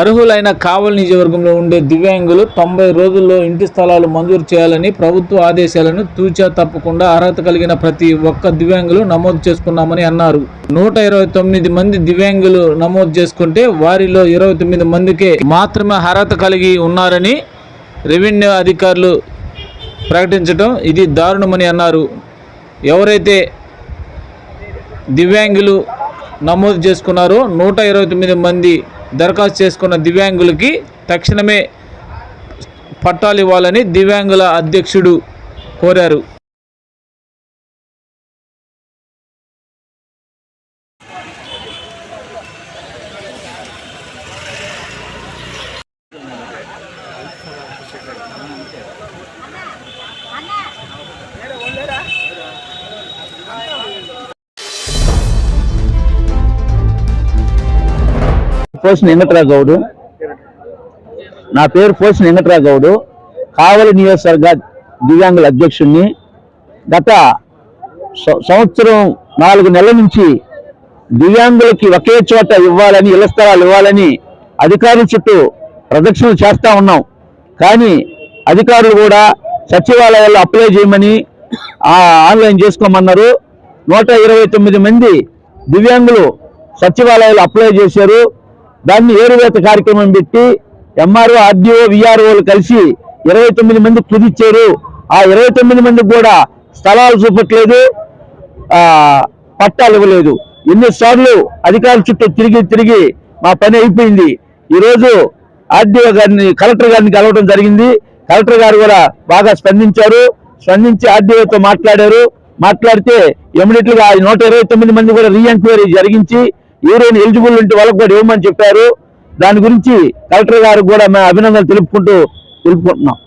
అర్హులైన కావలి నియోజకవర్గంలో ఉండే దివ్యాంగులు తొంభై రోజుల్లో ఇంటి స్థలాలు మంజూరు చేయాలని ప్రభుత్వ ఆదేశాలను తూచా తప్పకుండా అర్హత కలిగిన ప్రతి ఒక్క దివ్యాంగులు నమోదు చేసుకున్నామని అన్నారు. నూట ఇరవై తొమ్మిది మంది దివ్యాంగులు నమోదు చేసుకుంటే వారిలో ఇరవై తొమ్మిది మందికే మాత్రమే అర్హత కలిగి ఉన్నారని రెవెన్యూ అధికారులు ప్రకటించడం ఇది దారుణమని అన్నారు. ఎవరైతే దివ్యాంగులు నమోదు చేసుకున్నారో నూట ఇరవై తొమ్మిది మంది దరఖాస్తు చేసుకున్న దివ్యాంగులకి తక్షణమే పట్టాలు ఇవ్వాలని దివ్యాంగుల అధ్యక్షుడు కోరారు. పోసిన వెంకట్రావు గౌడు నా పేరు పోసిన వెంకట్రావు గౌడు కావలి నియోజకవర్గ దివ్యాంగుల అధ్యక్షుడిని గత సంవత్సరం నాలుగు నెలల నుంచి దివ్యాంగులకి ఒకే చోట ఇవ్వాలని ఇళ్ళ స్థలాలు ఇవ్వాలని అధికారుల చుట్టూ ప్రదక్షిణలు చేస్తూ ఉన్నాం. కానీ అధికారులు కూడా సచివాలయాల్లో అప్లై చేయమని ఆన్లైన్ చేసుకోమన్నారు. నూట ఇరవై తొమ్మిది మంది దివ్యాంగులు సచివాలయాలు అప్లై చేశారు. దాన్ని ఏరువేత కార్యక్రమం పెట్టి ఎంఆర్ఓ ఆర్డీఓ విఆర్ఓలు కలిసి ఇరవై తొమ్మిది మంది కుదిచ్చారు. ఆ ఇరవై తొమ్మిది మందికి కూడా స్థలాలు చూపట్లేదు. పట్టాలు ఇవ్వలేదు. ఎన్నిసార్లు అధికారుల చుట్టూ తిరిగి తిరిగి మా పని అయిపోయింది. ఈరోజు ఆర్డీఓ గారిని కలెక్టర్ గారిని కలవడం జరిగింది. కలెక్టర్ గారు కూడా బాగా స్పందించారు. స్పందించి ఆర్డీఓతో మాట్లాడారు. మాట్లాడితే ఎమిడియట్లుగా నూట ఇరవై తొమ్మిది మంది కూడా రీఎంక్వైరీ జరిగించి ఎవరైనా ఎలిజిబుల్ ఉంటే వాళ్ళకు కూడా ఇవ్వమని చెప్పారు. దాని గురించి కలెక్టర్ గారికి కూడా మేము అభినందనలు తెలుపుకుంటూ తెలుపుకుంటున్నాం.